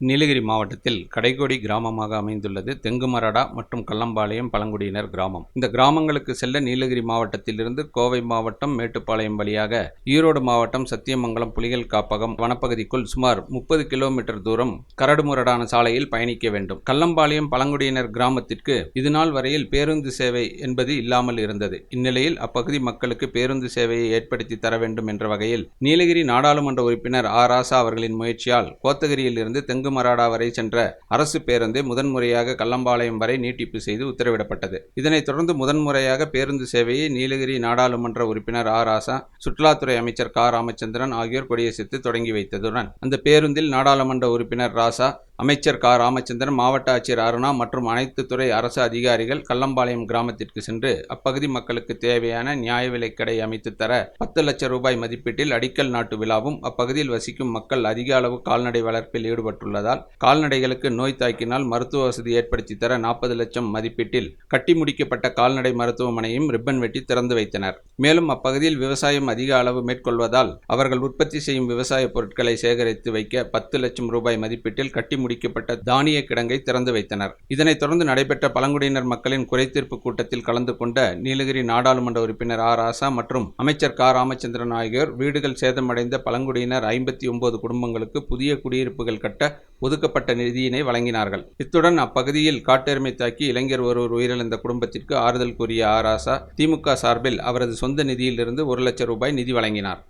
நீலகிரி மாவட்டத்தில் கடைகோடி கிராமமாக அமைந்துள்ளது தெங்குமரடா மற்றும் கல்லம்பாளையம் பழங்குடியினர் கிராமம். இந்த கிராமங்களுக்கு செல்ல நீலகிரி மாவட்டத்திலிருந்து கோவை மாவட்டம் மேட்டுப்பாளையம் வழியாக ஈரோடு மாவட்டம் சத்தியமங்கலம் புலிகள் காப்பகம் வனப்பகுதிக்குள் சுமார் முப்பது கிலோமீட்டர் தூரம் கரடுமுரடான சாலையில் பயணிக்க வேண்டும். கல்லம்பாளையம் பழங்குடியினர் கிராமத்திற்கு இதுநாள் வரையில் பேருந்து சேவை என்பது இல்லாமல் இருந்தது. இந்நிலையில் அப்பகுதி மக்களுக்கு பேருந்து சேவையை ஏற்படுத்தி தர வேண்டும் என்ற வகையில் நீலகிரி நாடாளுமன்ற உறுப்பினர் ஆ ராசா அவர்களின் முயற்சியால் கோத்தகிரியில் இருந்து தெங்குமராடா வரை சென்ற அரசு பேருந்து முதன்முறையாக கல்லம்பாளையம் வரை நீட்டிப்பு செய்து உத்தரவிடப்பட்டது. இதனைத் தொடர்ந்து முதன்முறையாக பேருந்து சேவையை நீலகிரி நாடாளுமன்ற உறுப்பினர் ஆ ராசா சுற்றுலாத்துறை அமைச்சர் கா. ராமச்சந்திரன் ஆகியோர் கொடியசைத்து தொடங்கி வைத்ததுடன் அந்த பேருந்தில் நாடாளுமன்ற உறுப்பினர் ராசா அமைச்சர் கா. ராமச்சந்திரன் மாவட்ட ஆட்சியர் அருணா மற்றும் அனைத்து துறை அரசு அதிகாரிகள் கல்லம்பாளையம் கிராமத்திற்கு சென்று அப்பகுதி மக்களுக்கு தேவையான நியாய விலை கடை அமைத்து தர பத்து லட்சம் ரூபாய் மதிப்பீட்டில் அடிக்கல் நாட்டு விழாவும் அப்பகுதியில் வசிக்கும் மக்கள் அதிக அளவு கால்நடை வளர்ப்பில் ஈடுபட்டுள்ளதால் கால்நடைகளுக்கு நோய் தாக்கினால் மருத்துவ வசதி ஏற்படுத்தி தர நாற்பது லட்சம் மதிப்பீட்டில் கட்டி முடிக்கப்பட்ட கால்நடை மருத்துவமனையும் ரிப்பன் வெட்டி திறந்து வைத்தனர். மேலும் அப்பகுதியில் விவசாயம் அதிக அளவு மேற்கொள்வதால் அவர்கள் உற்பத்தி செய்யும் விவசாய பொருட்களை சேகரித்து வைக்க பத்து லட்சம் ரூபாய் மதிப்பீட்டில் கட்டி முடிக்கப்பட்ட தானிய கிடங்கை திறந்து வைத்தனர். இதனைத் தொடர்ந்து நடைபெற்ற பழங்குடியினர் மக்களின் குறைதீர்ப்பு கூட்டத்தில் கலந்து கொண்ட நீலகிரி நாடாளுமன்ற உறுப்பினர் ஆர். ராசா மற்றும் அமைச்சர் கா. ராமச்சந்திரன் ஆகியோர் வீடுகள் சேதமடைந்த பழங்குடியினர் ஐம்பத்தி ஒன்பது குடும்பங்களுக்கு புதிய குடியிருப்புகள் கட்ட ஒதுக்கப்பட்ட நிதியினை வழங்கினார்கள். இத்துடன் அப்பகுதியில் காட்டெருமை தாக்கி இளைஞர் ஒருவர் உயிரிழந்த குடும்பத்திற்கு ஆறுதல் கூறிய ஆராசா திமுக சார்பில் அவரது சொந்த நிதியிலிருந்து ஒரு லட்சம் ரூபாய் நிதி வழங்கினார்.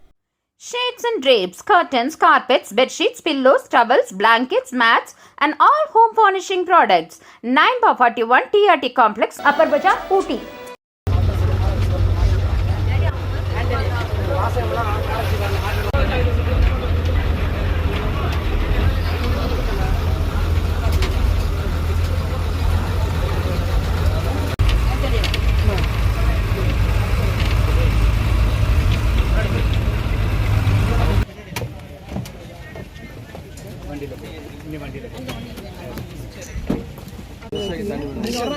Shades and drapes, curtains, carpets, bedsheets, pillows, towels, blankets, mats, and all home furnishing products. 9 by 41 TRT Complex, Upper Bazaar, Ooty.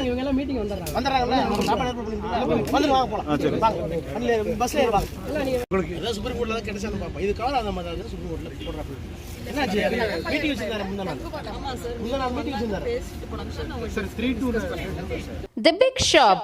இவங்க எல்லாம் மீட்டிங் வந்துடுறாங்க. வந்துடுறாங்கல்ல? நம்ம சாப்பாடு ஏற்பாடு பண்ணிருக்கோம் வந்து வாங்க போலாம். வாங்க. வண்டியில பஸ்ல ஏறி வாங்க. உங்களுக்கு ஏதாவது சுப்ரீம் கோர்ட்ல தான் கிடைச்சா பார்ப்போம். இது கவர் அந்த மாதிரி தான் சுப்ரீம் கோர்ட்ல போடுறாங்க. என்னாச்சு? மீட்டிங் வச்சிருந்தாரு முந்தா நாள்? முந்தா நாள் மீட்டிங் வச்சிருந்தாரு? The big shop